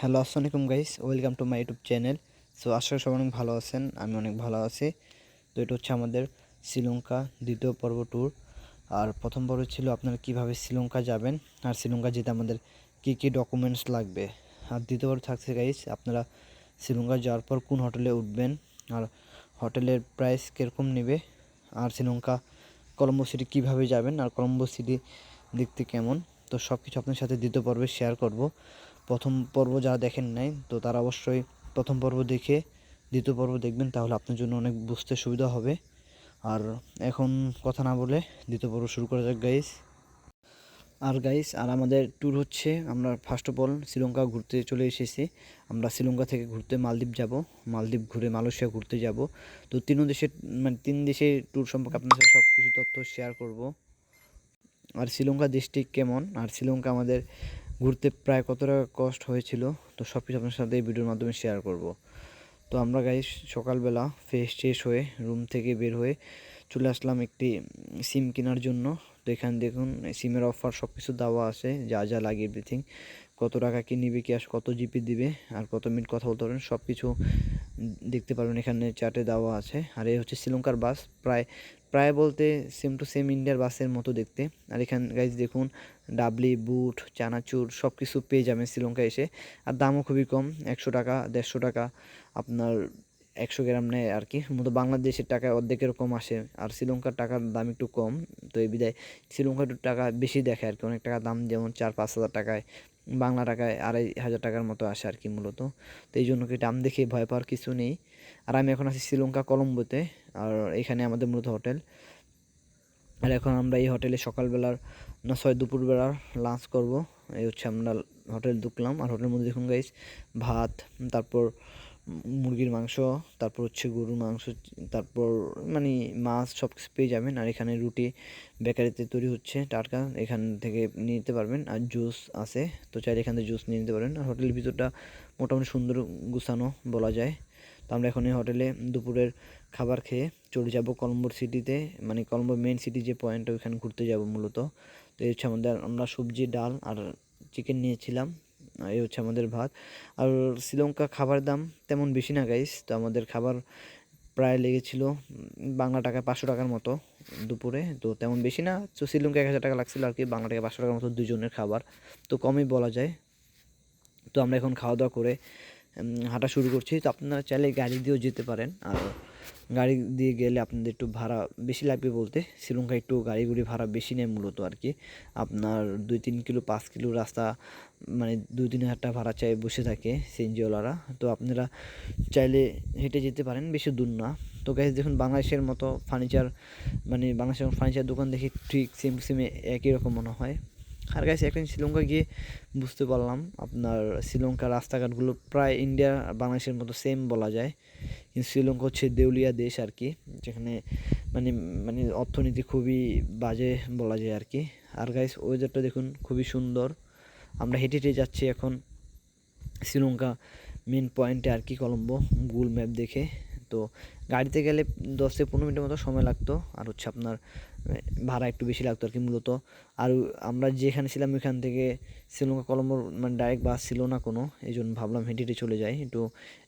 Hello আসসালামু আলাইকুম guys, welcome to my YouTube channel. So, আশা করি সবাই অনেক ভালো আছেন, আমি অনেক ভালো আছি। তো এটা হচ্ছে আমাদের শ্রীলঙ্কা দ্বিতীয় পর্ব ট্যুর আর প্রথম পর্ব ছিল আপনারা কীভাবে শ্রীলঙ্কা যাবেন, আর শ্রীলঙ্কা যেতে আমাদের কী কী ডকুমেন্টস লাগবে। আর দ্বিতীয় পর্ব থাকছে গাইস, আপনারা শ্রীলঙ্কা যাওয়ার পর কোন হোটেলে উঠবেন, আর হোটেলের প্রাইস কীরকম নেবে, আর শ্রীলঙ্কা কলম্বো সিটি কীভাবে যাবেন, আর কলম্বো সিটি দেখতে কেমন। তো সব কিছু আপনার সাথে দ্বিতীয় পর্বে শেয়ার করব। প্রথম পর্ব যারা দেখেন নাই, তো তারা অবশ্যই প্রথম পর্ব দেখে দ্বিতীয় পর্ব দেখবেন, তাহলে আপনার জন্য অনেক বুঝতে সুবিধা হবে। আর এখন কথা না বলে দ্বিতীয় পর্ব শুরু করা যাক গাইস আর গাইস আর আমাদের ট্যুর হচ্ছে, আমরা ফার্স্ট অফ অল শ্রীলঙ্কা ঘুরতে চলে এসেছি। আমরা শ্রীলঙ্কা থেকে ঘুরতে মালদ্বীপ যাব, মালদ্বীপ ঘুরে মালয়েশিয়া ঘুরতে যাব। তো তিন দেশের মানে তিন দেশের ট্যুর সম্পর্কে আপনার সাথে সব কিছু তথ্য শেয়ার করব। আর শ্রীলঙ্কা দেশটি কেমন? আর শ্রীলঙ্কা আমাদের ঘুরতে প্রায় কত টাকা কষ্ট হয়েছিল, তো সব কিছু আপনার সাথে এই ভিডিওর মাধ্যমে শেয়ার করব। তো আমরা গাই সকালবেলা ফ্রেশ ট্রেশ হয়ে রুম থেকে বের হয়ে চলে আসলাম একটি সিম কেনার জন্য। তো এখানে দেখুন, সিমের অফার সব কিছু দেওয়া আছে, যা যা লাগে এভরিথিং কত টাকা কি নিবে, কি আস, কত জিপি দিবে, আর কত মিনিট কথা বলতে পারবেন সব কিছু দেখতে পারবেন এখানে চার্টে দেওয়া আছে। আর এই হচ্ছে শ্রীলঙ্কার বাস প্রায় প্রায় বলতে সেম টু সেম ইন্ডিয়ার বাসের মতো দেখতে। আর এখান গাইজ দেখুন, ডাবলি, বুট, চানাচুর সব কিছু পেয়ে যাবেন শ্রীলঙ্কা এসে। আর দামও খুবই কম, একশো টাকা, দেড়শো টাকা, আপনার একশো গ্রাম নেয় আর কি। মতো বাংলাদেশের টাকায় অর্ধেকের কম আসে, আর শ্রীলঙ্কার টাকার দাম একটু কম। তো এই বিদায়, শ্রীলঙ্কার টাকা বেশি দেখে আর কি, অনেক টাকা দাম যেমন চার পাঁচ হাজার টাকায়। বাংলা টাকায় আড়াই হাজার টাকার মতো আসে আর কি মূলত। তো এই জন্য কি দাম দেখে ভয় পাওয়ার কিছু নেই। আর আমি এখন আছি শ্রীলঙ্কা কলম্বোতে, আর এখানে আমাদের মূলত হোটেল। আর এখন আমরা এই হোটেলে সকালবেলার না ছয় দুপুরবেলার লাঞ্চ করব। এই হচ্ছে আমরা হোটেল ঢুকলাম। আর হোটেলের মধ্যে দেখুন গাইস ভাত, তারপর মুরগির মাংস, তারপর হচ্ছে গরুর মাংস, তারপর মানে মাছ সব কিছু পেয়ে যাবেন। আর এখানে রুটি বেকারিতে তৈরি হচ্ছে টাটকা, এখান থেকে নিয়ে নিতে পারবেন। আর জুস আছে, তো চাইলে এখান থেকে জুস নিয়ে নিতে পারবেন আর হোটেলের ভিতরটা মোটামুটি সুন্দর গুছানো বলা যায়। তো আমরা এখন এই হোটেলে দুপুরের খাবার খেয়ে চলে যাব কলম্বোর সিটিতে। মানে কলম্বোর মেন সিটি যে পয়েন্ট ওইখানে ঘুরতে যাব মূলত। তো এই হচ্ছে আমাদের আমরা সবজি, ডাল আর চিকেন নিয়েছিলাম। এই হচ্ছে আমাদের ভাত। আর শ্রীলঙ্কা খাবার দাম তেমন বেশি না গাইস তো আমাদের খাবার প্রায় লেগেছিল বাংলা টাকা পাঁচশো টাকার মতো দুপুরে, তো তেমন বেশি না। তো শ্রীলঙ্কা এক হাজার টাকা লাগছিল আর কি, বাংলা টাকা পাঁচশো টাকার মতো দুজনের খাবার। তো কমই বলা যায়। তো আমরা এখন খাওয়া দাওয়া করে হাঁটা শুরু করছি। তো আপনারা চাইলে গাড়ি দিয়েও যেতে পারেন। আর গাড়ি দিয়ে গেলে আপনাদের একটু ভাড়া বেশি লাগবে বলতে। শ্রীলঙ্কা একটু গাড়ি গুড়ি ভাড়া বেশি নেয় মূলত আর কি। আপনার দুই তিন কিলো, পাঁচ কিলো রাস্তা মানে দুই তিন হাজার ভাড়া চাই বসে থাকে সিএনজিওয়ালারা তো আপনারা চাইলে হেঁটে যেতে পারেন, বেশি দূর না। তো গাইজ দেখুন বাংলাদেশের মতো ফার্নিচার মানে বাংলাদেশের ফার্নিচার দোকান দেখে ঠিক সেম সেমে একই রকম মনে হয়। আর গাইছে একটা শ্রীলঙ্কা গিয়ে বুঝতে পারলাম, আপনার শ্রীলঙ্কার রাস্তাঘাটগুলো প্রায় ইন্ডিয়া, বাংলাদেশের মতো সেম বলা যায়। কিন্তু শ্রীলঙ্কা হচ্ছে দেউলিয়া দেশ আর কি, যেখানে মানে মানে অর্থনীতি খুবই বাজে বলা যায় আর কি। আর গাইস ওয়েদারটা দেখুন খুবই সুন্দর। আমরা হেঁটে হেঁটে যাচ্ছি এখন শ্রীলঙ্কা মেন পয়েন্টে আর কি কলম্বো গুগল ম্যাপ দেখে। তো গাড়িতে গেলে দশ থেকে পনেরো মিনিটের মতো সময় লাগতো। আর হচ্ছে আপনার ভাড়া একটু বেশি লাগতো আর কি মূলত। আর আমরা যেখানে ছিলাম ওইখান থেকে শ্রীলঙ্কা কলম্বোর মানে ডাইরেক্ট বাস ছিল না কোনো, এই জন্য ভাবলাম হেঁটে হেঁটে চলে যাই। একটু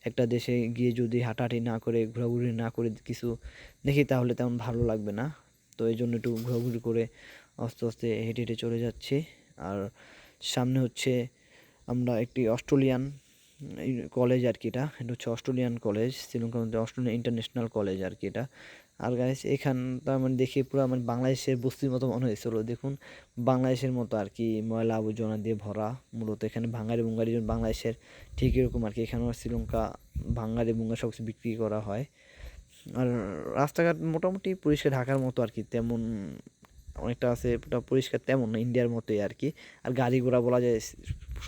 একটা দেশে গিয়ে যদি হাঁটাহাঁটি না করে, ঘোরাঘুরি না করে কিছু দেখি, তাহলে তেমন ভালো লাগবে না। তো এই জন্য একটু ঘোরাঘুরি করে আস্তে আস্তে হেঁটে হেঁটে চলে যাচ্ছি। আর সামনে হচ্ছে আমরা একটি অস্ট্রেলিয়ান কলেজ আর কি এটা। এটা হচ্ছে অস্ট্রেলিয়ান কলেজ শ্রীলঙ্কার মধ্যে অস্ট্রেলিয়ান ইন্টারন্যাশনাল কলেজ আর কি এটা। আর গাইস এখানটা মানে দেখে পুরো মানে বাংলাদেশের বস্তির মতো মনে হয়েছিল। দেখুন, বাংলাদেশের মতো আর কি ময়লা আবর্জনা দিয়ে ভরা, মূলত এখানে ভাঙ্গারি বুঙ্গারি বাংলাদেশের ঠিক এরকম আর কি এখানে শ্রীলঙ্কা ভাঙ্গারি বুঙ্গা সব কিছু বিক্রি করা হয়। আর রাস্তাঘাট মোটামুটি পরিষ্কার ঢাকার মতো আর কি, তেমন অনেকটা আছে, ওটা পরিষ্কার তেমন না ইন্ডিয়ার মতোই আর কি আর গাড়ি ঘোড়া বলা যায়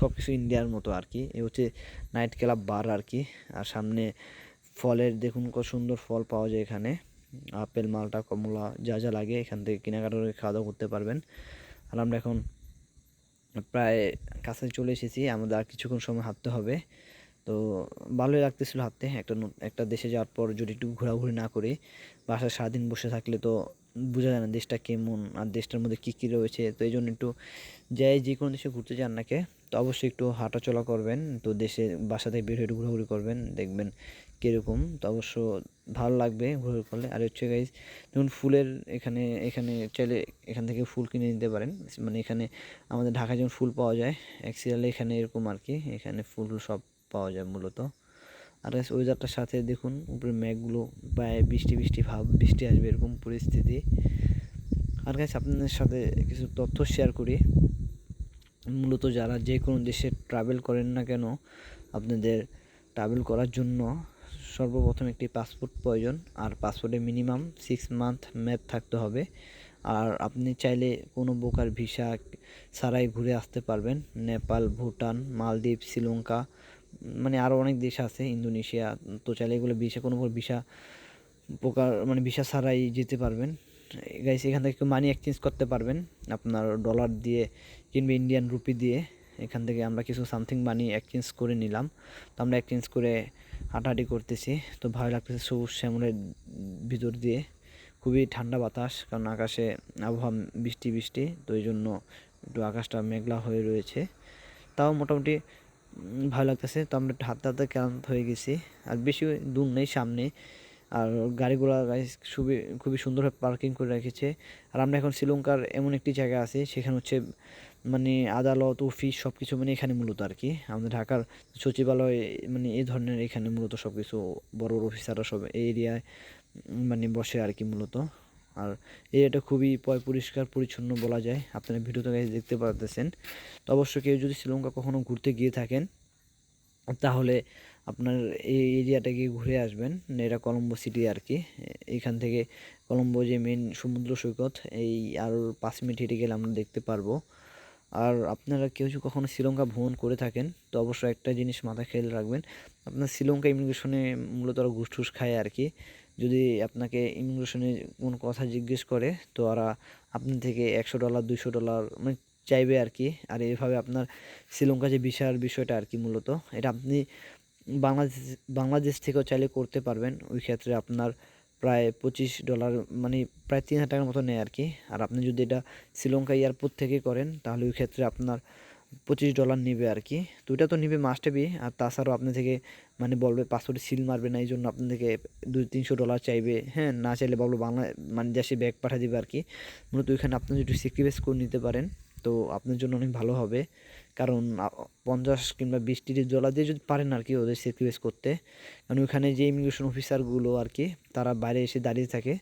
সব কিছু ইন্ডিয়ার মতো আর কি এ হচ্ছে নাইট ক্লাব বার আর কি আর সামনে ফলের, দেখুন কত সুন্দর ফল পাওয়া যায় এখানে। আপেল, মালটা, কমলা, যা যা লাগে এখান থেকে কেনাকাটা করে খাওয়া দাওয়া করতে পারবেন। আর আমরা এখন প্রায় কাছে চলে এসেছি, আমাদের আর কিছুক্ষণ সময় হাঁটতে হবে। তো ভালোই লাগতেছিল হাঁটতে, একটা একটা দেশে যাওয়ার পর যদি একটু ঘোরাঘুরি না করি, বাসায় সারাদিন বসে থাকলে তো বোঝা যায় না দেশটা কেমন আর দেশটার মধ্যে কী কী রয়েছে। তো এই জন্য একটু যাই, যে কোনো দেশে ঘুরতে যান নাকে তো অবশ্যই একটু হাঁটাচলা করবেন। তো দেশে বাসা থেকে বের হয়ে একটু ঘোরাঘুরি করবেন, দেখবেন কীরকম। তো অবশ্য ভালো লাগবে ঘোরাঘুরি করলে। আর হচ্ছে গাইজ যেমন ফুলের এখানে এখানে চাইলে এখান থেকে ফুল কিনে নিতে পারেন। মানে এখানে আমাদের ঢাকায় যেমন ফুল পাওয়া যায় অ্যাক্সিয়ালে এখানে এরকম আর কি, এখানে ফুল সব পাওয়া যায় মূলত। আর গাছ ওয়েদারটার সাথে দেখুন, উপরে মেঘগুলো প্রায় বৃষ্টি বৃষ্টি ভাব, বৃষ্টি আসবে এরকম পরিস্থিতি। আর গাছ আপনাদের সাথে কিছু তথ্য শেয়ার করি। মূলত যারা যে কোনো দেশে ট্রাভেল করেন না কেন, আপনাদের ট্রাভেল করার জন্য সর্বপ্রথম একটি পাসপোর্ট প্রয়োজন। আর পাসপোর্টে মিনিমাম সিক্স মান্থ ম্যাপ থাকতে হবে। আর আপনি চাইলে কোনো প্রকার ভিসা ছাড়াই ঘুরে আসতে পারবেন। নেপাল, ভুটান, মালদ্বীপ, শ্রীলঙ্কা মানে আরও অনেক দেশ আছে, ইন্দোনেশিয়া, তো চাইলে এগুলো ভিসা, কোনো ভিসা প্রকার মানে ভিসা ছাড়াই যেতে পারবেন। গাইস এখান থেকে মানি এক্সচেঞ্জ করতে পারবেন। আপনার ডলার দিয়ে কিংবা ইন্ডিয়ান রুপি দিয়ে এখান থেকে আমরা কিছু সামথিং মানি এক্সচেঞ্জ করে নিলাম। তো আমরা এক্সচেঞ্জ করে হাঁটাহাঁটি করতেছি। তো ভালো লাগতেছে সবুজ শ্যামলের ভিতর দিয়ে। খুবই ঠান্ডা বাতাস, কারণ আকাশে আবহাওয়া বৃষ্টি বৃষ্টি, তো এই জন্য একটু আকাশটা মেঘলা হয়ে রয়েছে। তাও মোটামুটি ভালো লাগতেছে। তো আমরা হাঁটতে হাঁটতে ক্লান্ত হয়ে গেছি। আর বেশি দূর নেই সামনে। আর গাড়িগুলো খুবই খুবই সুন্দরভাবে পার্কিং করে রেখেছে। আর আমরা এখন শ্রীলঙ্কার এমন একটি জায়গা আছে, সেখানে হচ্ছে মানে আদালত অফিস সব কিছু মানে এখানে মূলত আর কি। আমাদের ঢাকার সচিবালয় মানে এই ধরনের এখানে মূলত সব কিছু বড় বড় অফিসাররা সব এই এরিয়ায় মানে বসে আর কি মূলত। আর এরিয়াটা খুবই পরিষ্কার, পরিচ্ছন্ন বলা যায়। আপনারা ভিডিওতে দেখতে পারতেছেন। তো অবশ্যই কেউ যদি শ্রীলঙ্কা কখনো ঘুরতে গিয়ে থাকেন, তাহলে আপনার এই এরিয়াটা গিয়ে ঘুরে আসবেন। এটা কলম্বো সিটি আর কি। এখান থেকে কলম্বো যে মেন সমুদ্র সৈকত, এই আর পাঁচ মিনিট হেঁটে গেলে আমরা দেখতে পারব। আর আপনারা কেউ যদি কখনো শ্রীলঙ্কা ভ্রমণ করে থাকেন, তো অবশ্যই একটা জিনিস মাথায় খেয়াল রাখবেন। আপনার শ্রীলঙ্কা ইমিগ্রেশনে মূলত ঘুষ টুস খায় আর কি। যদি আপনাকে ইমিগ্রেশনে কোনো কথা জিজ্ঞেস করে, তো ওরা আপনি থেকে একশো ডলার দুশো ডলার মানে চাইবে আর কি। আর এভাবে আপনার শ্রীলঙ্কা যে ভিসার বিষয়টা আর কি মূলত, এটা আপনি বাংলাদেশ বাংলাদেশ থেকেও চাইলে করতে পারবেন। ওই ক্ষেত্রে আপনার প্রায় পঁচিশ ডলার মানে প্রায় তিন হাজার টাকার মতো নেয় আর কি। আর আপনি যদি এটা শ্রীলঙ্কা এয়ারপোর্ট থেকে করেন, তাহলে ওই ক্ষেত্রে আপনার পঁচিশ ডলার নেবে আর কি তো ওইটা তো নেবে মাস্ট বি আর তাছাড়াও আপনি থেকে মানে বলবে পাসপোর্টে সিল মারবে না এই জন্য আপনি থেকে দুই তিনশো ডলার চাইবে। হ্যাঁ না চাইলে বলব বাংলা মানে দেশে ব্যাগ পাঠিয়ে দেবে আর কি মূলত ওইখানে আপনি যদি স্যাক্রিফাইস করে নিতে পারেন, তো আপনার জন্য অনেক ভালো হবে। কারণ পঞ্চাশ কিংবা বিশ, তিরিশ ডলার দিয়ে যদি পারেন আর কি ওদের স্যাক্রিফাইস করতে। কারণ ওইখানে যে ইমিগ্রেশন অফিসারগুলো আর কি তারা বাইরে এসে দাঁড়িয়ে থাকে।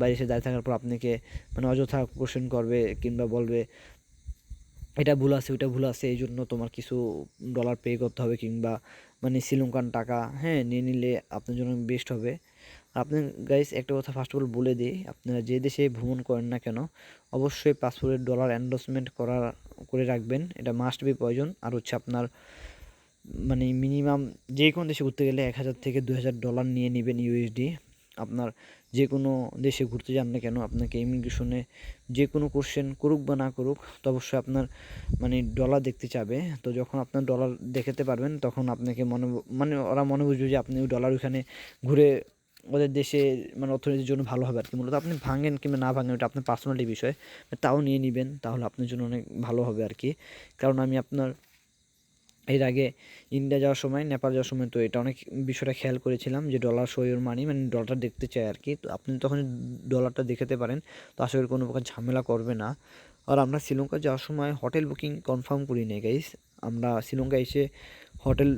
বাইরে এসে দাঁড়িয়ে থাকার পর আপনাকে মানে অযথা কোশ্চেন করবে কিংবা বলবে এটা ভুল আছে, ওইটা ভুল আছে এই জন্য তোমার কিছু ডলার পে করতে হবে কিংবা মানে শ্রীলঙ্কান টাকা হ্যাঁ নিয়ে নিলে আপনার জন্য বেস্ট হবে। আর আপনি গাইস একটা কথা ফার্স্ট অফ অল বলে দিই, আপনারা যে দেশে ভ্রমণ করেন না কেন, অবশ্যই পাসপোর্টের ডলার এন্ডোসমেন্ট করা করে রাখবেন, এটা মাস্ট বি প্রয়োজন। আর হচ্ছে আপনার মানে মিনিমাম যে কোনো দেশে ঘুরতে গেলে এক হাজার থেকে দু হাজার ডলার নিয়ে নেবেন ইউএসডি আপনার যে কোনো দেশে ঘুরতে যান না কেন, আপনাকে ইমিগ্রেশনে যে কোনো কোশ্চেন করুক বা না করুক, তো অবশ্যই আপনার মানে ডলার দেখতে চাবে। তো যখন আপনার ডলার দেখাতে পারবেন, তখন আপনাকে মনে মানে ওরা মনে বুঝবে যে আপনি ওই ডলার ওইখানে ঘুরে ওদের দেশে মানে অর্থনীতির জন্য ভালো হবে আর কি মূলত আপনি ভাঙেন কিংবা না ভাঙেন ওটা আপনার পার্সোনালি বিষয়। তাও নিয়ে নেবেন, তাহলে আপনার জন্য অনেক ভালো হবে আর কি কারণ আমি আপনার এর আগে ইন্ডিয়া যাওয়ার সময়, নেপাল যাওয়ার সময় তো এটা অনেক বিষয়টা খেয়াল করেছিলাম যে ডলার শোয়ের মানি মানে ডলারটা দেখতে চাই আর কি। তো আপনি তখন ডলারটা দেখাতে পারেন, তো আশা করি কোনো প্রকার ঝামেলা করবে না। আর আমরা শ্রীলঙ্কা যাওয়ার সময় হোটেল বুকিং কনফার্ম করি নি গাইস আমরা শ্রীলঙ্কা এসে হোটেল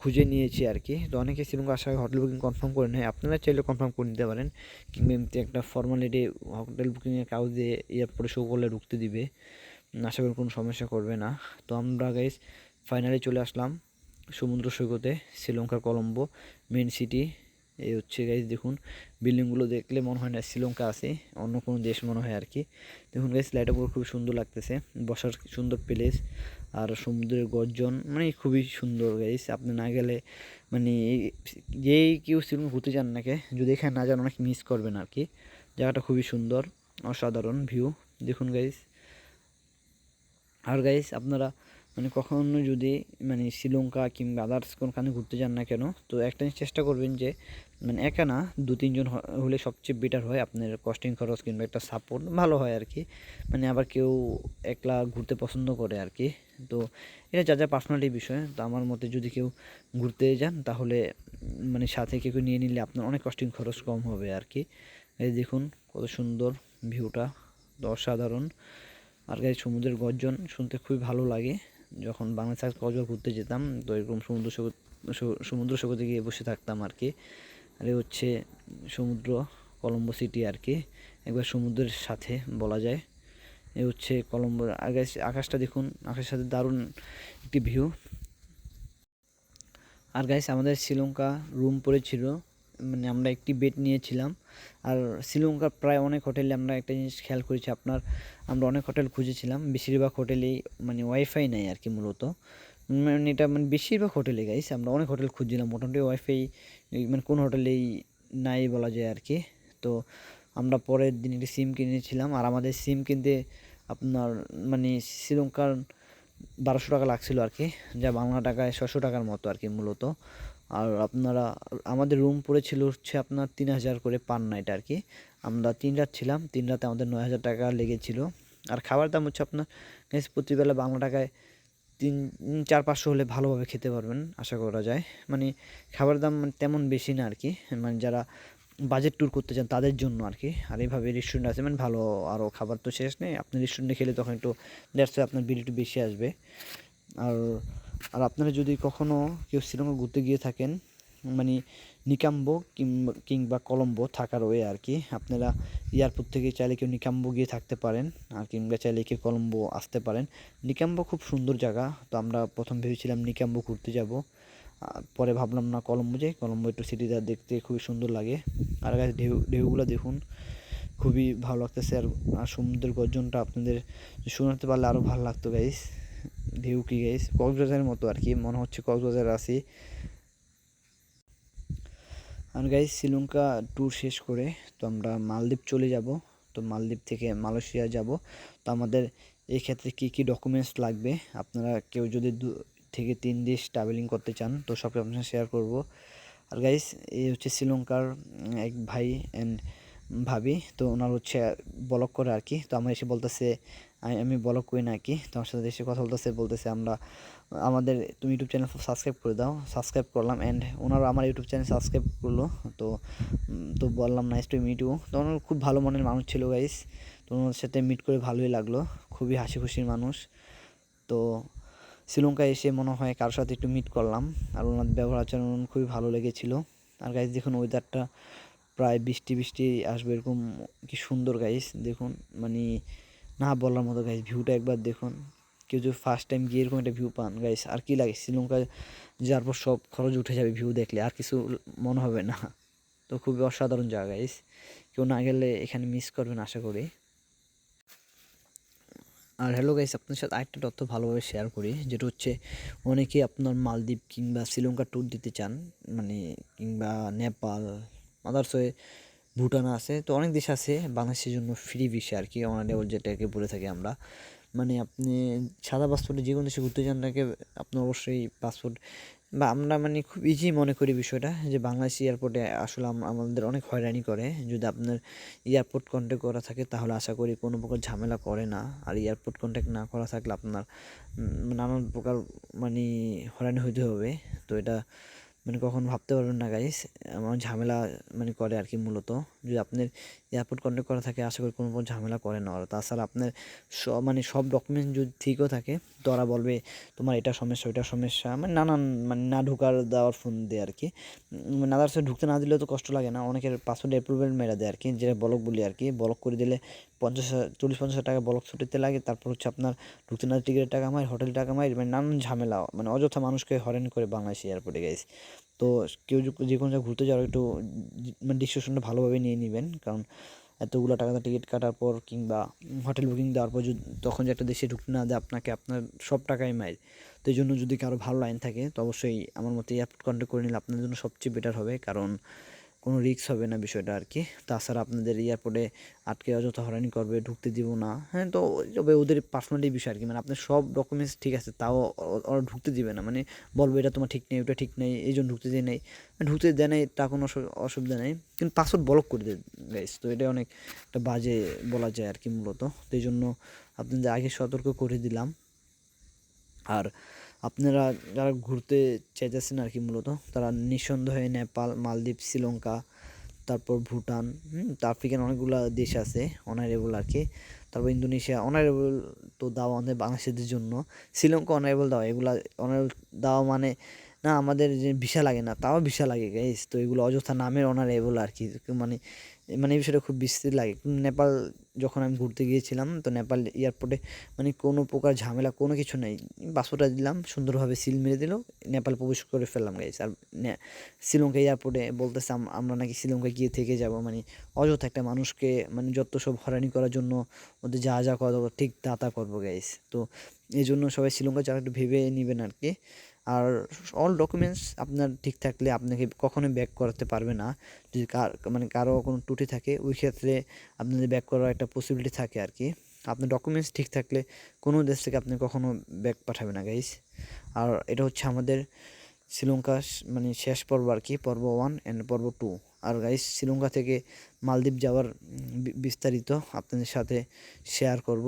খুঁজে নিয়েছি আর কি। তো অনেকে শ্রীলঙ্কা আসার হোটেল বুকিং কনফার্ম করে নেয়। আপনারা চাইলে কনফার্ম করে নিতে পারেন, কিংবা এমনি একটা ফর্মালিটি হোটেল বুকিংয়ের কাগজ দিয়ে এয়ারপোর্টে শো করলে ঢুকতে দিবে। আশা করি কোনো সমস্যা করবে না। তো আমরা গাইস ফাইনালি চলে আসলাম সমুদ্র সৈকতে শ্রীলঙ্কার কলম্বো মেন সিটি এই হচ্ছে গাইজ দেখুন বিল্ডিংগুলো দেখলে মনে হয় না শ্রীলঙ্কা আছে, অন্য কোনো দেশ মনে হয় আর কি। দেখুন গাইজ লাইটটা পুরো খুব সুন্দর লাগতেছে, বসার সুন্দর প্লেস আর সমুদ্রের গর্জন মানে খুবই সুন্দর গাইজ আপনি না গেলে মানে যেই কেউ শ্রীলঙ্কা ঘুরতে যান নাকি যদি এখানে না যান, অনেক মিস করবেন আর কি। জায়গাটা খুবই সুন্দর, অসাধারণ ভিউ দেখুন গাইজ আর গাইস আপনারা মানে কখনো যদি মানে শ্রীলঙ্কা কিংবা আদার্স কোনখানে ঘুরতে যান না কেন, তো একটা জিনিস চেষ্টা করবেন যে মানে একা না, দু তিনজন হলে সবচেয়ে বেটার হয় আপনার কস্টিং খরচ কিংবা একটা সাপোর্ট ভালো হয় আর কি মানে আবার কেউ একলা ঘুরতে পছন্দ করে আর কি তো এটা যা যা পার্সোনালি বিষয়, তো আমার মতে যদি কেউ ঘুরতে যান, তাহলে মানে সাথে কেউ নিয়ে নিলে আপনার অনেক কস্টিং খরচ কম হবে আর কি এই দেখুন, কত সুন্দর ভিউটা অসাধারণ। আর গায়ে সমুদ্রের গর্জন শুনতে খুবই ভালো লাগে। যখন বাংলাদেশ কক্সবাজার ঘুরতে যেতাম, তো এরকম সমুদ্র সৈকত সমুদ্র সৈকতে গিয়ে বসে থাকতাম আর কি। আর হচ্ছে সমুদ্র, কলম্বো সিটি আর কি। একবার সমুদ্রের সাথে বলা যায়। এ হচ্ছে কলম্বো আকাশ আকাশটা দেখুন, আকাশের সাথে দারুণ একটি ভিউ আর গাইস আমাদের শ্রীলঙ্কা রুম পড়েছিল। মানে আমরা একটি বেড নিয়েছিলাম। আর শ্রীলঙ্কার প্রায় অনেক হোটেলে আমরা একটা জিনিস খেয়াল করেছি, আপনার আমরা অনেক হোটেল খুঁজেছিলাম। বেশিরভাগ হোটেলেই মানে ওয়াইফাই নেই আর কি মূলত। মানে এটা মানে বেশিরভাগ হোটেলে গাইস আমরা অনেক হোটেল খুঁজছিলাম। মোটামুটি ওয়াইফাই মানে কোন হোটেলেই নাই বলা যায় আর কি। তো আমরা পরের দিন একটি সিম কিনেছিলাম আর আমাদের সিম কিনতে আপনার মানে শ্রীলঙ্কার বারোশো টাকা লাগছিল আর কি, যা বাংলা টাকায় ছশো টাকার মতো আর কি মূলত। আর আপনারা, আমাদের রুম পড়েছিল হচ্ছে আপনার তিন হাজার করে পার নাইট আর কি আমরা তিন রাত ছিলাম, তিন রাতে আমাদের নয় হাজার টাকা লেগেছিল। আর খাবার দাম হচ্ছে আপনার প্রতিবেলা বাংলা টাকায় তিন, চার, পাঁচশো হলে ভালোভাবে খেতে পারবেন, আশা করা যায়। মানে খাবার দাম মানে তেমন বেশি না আর কি মানে যারা বাজেট ট্যুর করতে চান তাদের জন্য আর কি আর এইভাবে রেস্টুরেন্ট আছে মানে ভালো আরও খাবার তো শেষ নেই। আপনি রেস্টুরেন্টে খেলে তখন একটু দেড়শো আপনার বিল একটু বেশি আসবে। আর আর আপনারা যদি কখনো কেউ শ্রীলঙ্কা ঘুরতে গিয়ে থাকেন মানে নিকাম্বো কিংবা কিংবা কলম্বো থাকার ওয়ে আর কি, আপনারা এয়ারপোর্ট থেকে চাইলে কেউ নিকাম্বো গিয়ে থাকতে পারেন আর কিংবা চাইলে কেউ কলম্বো আসতে পারেন। নিকাম্বো খুব সুন্দর জায়গা, তো আমরা প্রথম ভেবেছিলাম নিকাম্বো ঘুরতে যাব। পরে ভাবলাম না কলম্বো যাই, কলম্বো একটু সিটিটা দেখতে খুবই সুন্দর লাগে। আর গাছ ঢেউ, ঢেউগুলো দেখুন, খুবই ভালো লাগতেছে। আর সমুদ্রের গর্জনটা আপনাদের শোনাতে পারলে আরও ভালো লাগতো গাইস ঢেউ কি গাইস কক্সবাজারের মতো আর কি, মনে হচ্ছে কক্সবাজার আছি। আর গাইস শ্রীলঙ্কা ট্যুর শেষ করে তো আমরা মালদ্বীপ চলে যাব। তো মালদ্বীপ থেকে মালয়েশিয়া যাব। তো আমাদের এই ক্ষেত্রে কী কী ডকুমেন্টস লাগবে? আপনারা কেউ যদি দু থেকে তিন দেশ ট্রাভেলিং করতে চান, তো সব আপনার শেয়ার করব। আর গাইস এই হচ্ছে শ্রীলঙ্কার এক ভাই অ্যান্ড ভাবি। তো ওনার হচ্ছে ব্লগ করে আর কি। তো আমার এসে বলতেছে আমি ব্লগ করি না কি? তো আমার সাথে এসে কথা বলতেছে বলতেছে আমরা, আমাদের, তুমি ইউটিউব চ্যানেল সাবস্ক্রাইব করে দাও। সাবস্ক্রাইব করলাম অ্যান্ড ওনারা আমার ইউটিউব চ্যানেল সাবস্ক্রাইব করল। তো তো বললাম নাইস টু মিট ইউ তো ওনার খুব ভালো মনের মানুষ ছিল গাইস তো ওনার সাথে মিট করে ভালোই লাগল। খুবই হাসি খুশির মানুষ। তো, শ্রীলঙ্কায় এসে মনে হয় কারোর সাথে একটু মিট করলাম। আর ওনার ব্যবহার আচরণ খুবই ভালো লেগেছিলো। আর গাইস দেখুন ওয়েদারটা প্রায় বৃষ্টি বৃষ্টি আসবে, এরকম কি সুন্দর গাইস দেখুন মানে না বলার মতো গাইস ভিউটা একবার দেখুন। কেউ যদি ফার্স্ট টাইম গিয়ে এরকম একটা ভিউ পান গাইস আর কি লাগে? শ্রীলঙ্কা যাওয়ার পর সব খরচ উঠে যাবে ভিউ দেখলে, আর কিছু মনে হবে না। তো খুবই অসাধারণ জায়গা গাইস কেউ না গেলে এখানে মিস করবেন, আশা করি। আর হ্যালো গাইস আপনার সাথে আরেকটা তথ্য ভালোভাবে শেয়ার করি, যেটা হচ্ছে অনেকে আপনার মালদ্বীপ কিংবা শ্রীলঙ্কা ট্যুর দিতে চান মানে কিংবা নেপাল আদার্স হয়ে ভুটান আছে, তো অনেক দেশ আছে বাংলাদেশের জন্য ফ্রি ভিসা আর কি অনার লেভেল যেটাকে বলে থাকি আমরা। মানে আপনি সাদা পাসপোর্টে যে কোনো দেশে ঘুরতে যান, তাকে আপনার অবশ্যই পাসপোর্ট বা আমরা মানে খুব ইজি মনে করি বিষয়টা যে বাংলাদেশ এয়ারপোর্টে আসলে আমাদের অনেক হয়রানি করে। যদি আপনার এয়ারপোর্ট কন্ট্যাক্ট করা থাকে, তাহলে আশা করি কোনো প্রকার ঝামেলা করে না। আর এয়ারপোর্ট কন্ট্যাক্ট না করা থাকলে আপনার নানান প্রকার মানে হয়রানি হইতে হবে। তো এটা মানে কখন ভাবতে পারবেন না গাইস আমার ঝামেলা মানে করে আর কি মূলত। যদি আপনার এয়ারপোর্ট কন্ট্যাক্ট করা থাকে, আশা করি কোনো ঝামেলা করে না আর তাছাড়া আপনার সব মানে সব ডকুমেন্ট যদি ঠিকও থাকে, তো ওরা বলবে, তোমার এটা সমস্যা, ওইটা সমস্যা। মানে নানান মানে না ঢুকার দেওয়ার ফোন দেয় আর কি। মানে আদার্স ঢুকতে না দিলেও তো কষ্ট লাগে না। অনেকের পাসওয়ার্ড অ্যাপ্রুভেল মেরা দেয় আর কি, যেটা ব্লক বলি আর কি। ব্লক করে দিলে পঞ্চাশ চল্লিশ, পঞ্চাশ টাকা ব্লক ছুটিতে লাগে, তারপর হচ্ছে আপনার ঢুকতে না টিকিটের টাকা মার হোটেল টাকা মার মানে নানান ঝামেলা মানে অযথা মানুষকে হরেন করে বাংলাদেশ এয়ারপোর্টে গেছে তো কেউ যে- কোনো জায়গায় ঘুরতে যাওয়ার একটু মানে ডিসিশনটা ভালোভাবে নিয়ে নেবেন, কারণ এতগুলো টাকা টিকিট কাটার পর কিংবা হোটেল বুকিং দেওয়ার পর তখন যে একটা দেশে ঢুকতে না দেয় আপনাকে আপনার সব টাকাই মাইর। তো এই জন্য যদি কারও ভালো লাইন থাকে, তো অবশ্যই আমার মতে এয়ারপোর্ট কন্ট্যাক্ট করে নিলে আপনার জন্য সবচেয়ে বেটার হবে, কারণ কোনো রিস্ক হবে না বিষয়টা আর কি তাছাড়া আপনাদের এয়ারপোর্টে আটকে অযথা হয়রানি করবে, ঢুকতে দিব না হ্যাঁ তো তবে ওদের পার্সোনালি বিষয় আর কি মানে আপনার সব ডকুমেন্টস ঠিক আছে, তাও ওরা ঢুকতে দিবে না। মানে বলবে এটা তোমার ঠিক নেই, ওটা ঠিক নেই, এই জন্য ঢুকতে দেয় নেই। ঢুকতে দেয় নেই, তা কোনো অসু- অসুবিধা নেই। কিন্তু পাসওয়ার্ড ব্লক করে দেয় গাইস তো এটা অনেক একটা বাজে বলা যায় আর কি মূলত। তো এই জন্য আপনাদের আগে সতর্ক করে দিলাম। আর আপনারা যারা ঘুরতে চাইতেছেন আর কি মূলত, তারা নিঃসন্দেহে নেপাল, মালদ্বীপ, শ্রীলঙ্কা, তারপর ভুটান তো আফ্রিকান অনেকগুলো দেশ আছে অনারেবল আর কি। তারপর ইন্দোনেশিয়া অনারেবল তো দেওয়া আমাদের বাংলাদেশের জন্য। শ্রীলঙ্কা অনারেবল দেওয়া, এগুলা অনারেবল দেওয়া মানে না আমাদের যে ভিসা লাগে না, তাও ভিসা লাগে গাইস তো এগুলো অযথা নামের অনারেবল আর কি মানে মানে এই বিষয়টা খুব বিশ্রী লাগে। নেপাল যখন আমি ঘুরতে গিয়েছিলাম, তো নেপাল এয়ারপোর্টে মানে কোনো প্রকার ঝামেলা, কোনো কিছু নেই। পাসপোর্টটা দিলাম, সুন্দরভাবে সিল মেরে দিল, নেপাল প্রবেশ করে ফেললাম গাইস আর শ্রীলঙ্কা এয়ারপোর্টে বলতেছে আমরা নাকি শ্রীলঙ্কায় গিয়ে থেকে যাব। মানে অযথা একটা মানুষকে মানে যত সব হয়রানি করার জন্য ওদের যা যা করা ঠিক তা তা করব গাইস তো এই জন্য সবাই শ্রীলঙ্কা যারা একটু ভেবে নেবেন আর কি আর অল ডকুমেন্টস আপনার ঠিক থাকলে আপনাকে কখনোই ব্যাক করাতে পারবে না। যদি কার মানে কারও কোনো ত্রুটি থাকে, ওই ক্ষেত্রে আপনাদের ব্যাক করার একটা পসিবিলিটি থাকে আর কি আপনার ডকুমেন্টস ঠিক থাকলে কোনো দেশ থেকে আপনি কখনো ব্যাক পাঠাবে না গাইস আর এটা হচ্ছে আমাদের শ্রীলঙ্কা মানে শেষ পর্ব আর কি পর্ব ওয়ান অ্যান্ড পর্ব টু আর গাইস শ্রীলঙ্কা থেকে মালদ্বীপ যাওয়ার বিস্তারিত আপনাদের সাথে শেয়ার করব।